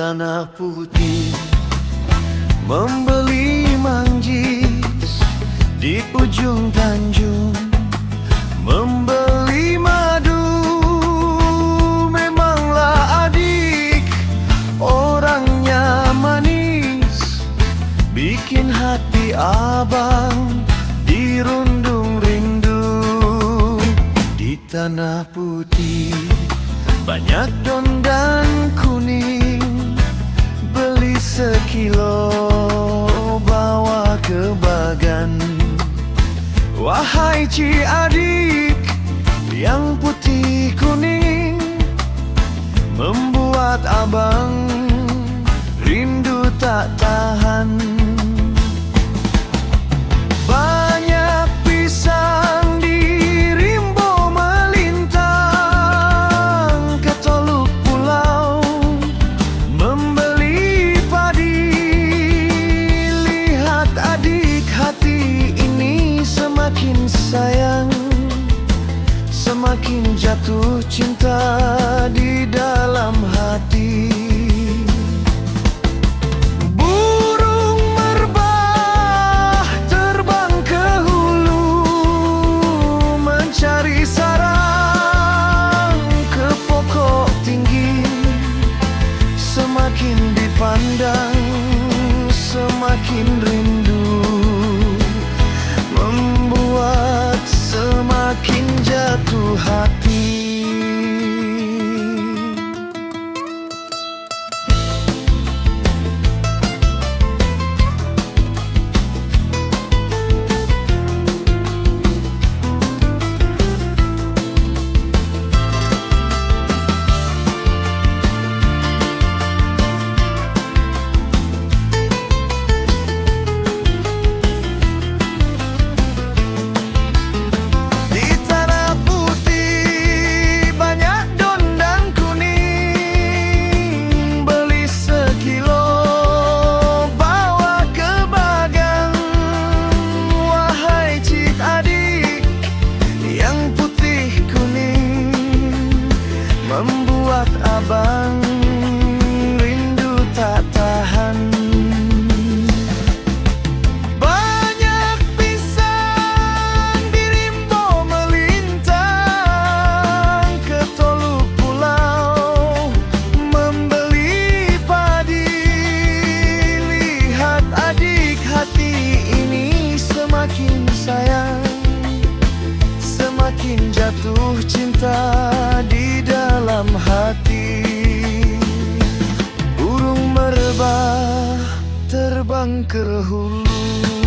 tanah putih Membeli manggis di ujung tanjung Membeli madu Memanglah adik orangnya manis. Bikin hati abang dirundung rindu. Di tanah putih banyak daun dan Wahai ci adik yang putih kuning Membuat abang rindu tak tahan jatuh cinta di dalam hati Membuat Semakin jatuh cinta di dalam hati. Burung merebah terbang ke hulu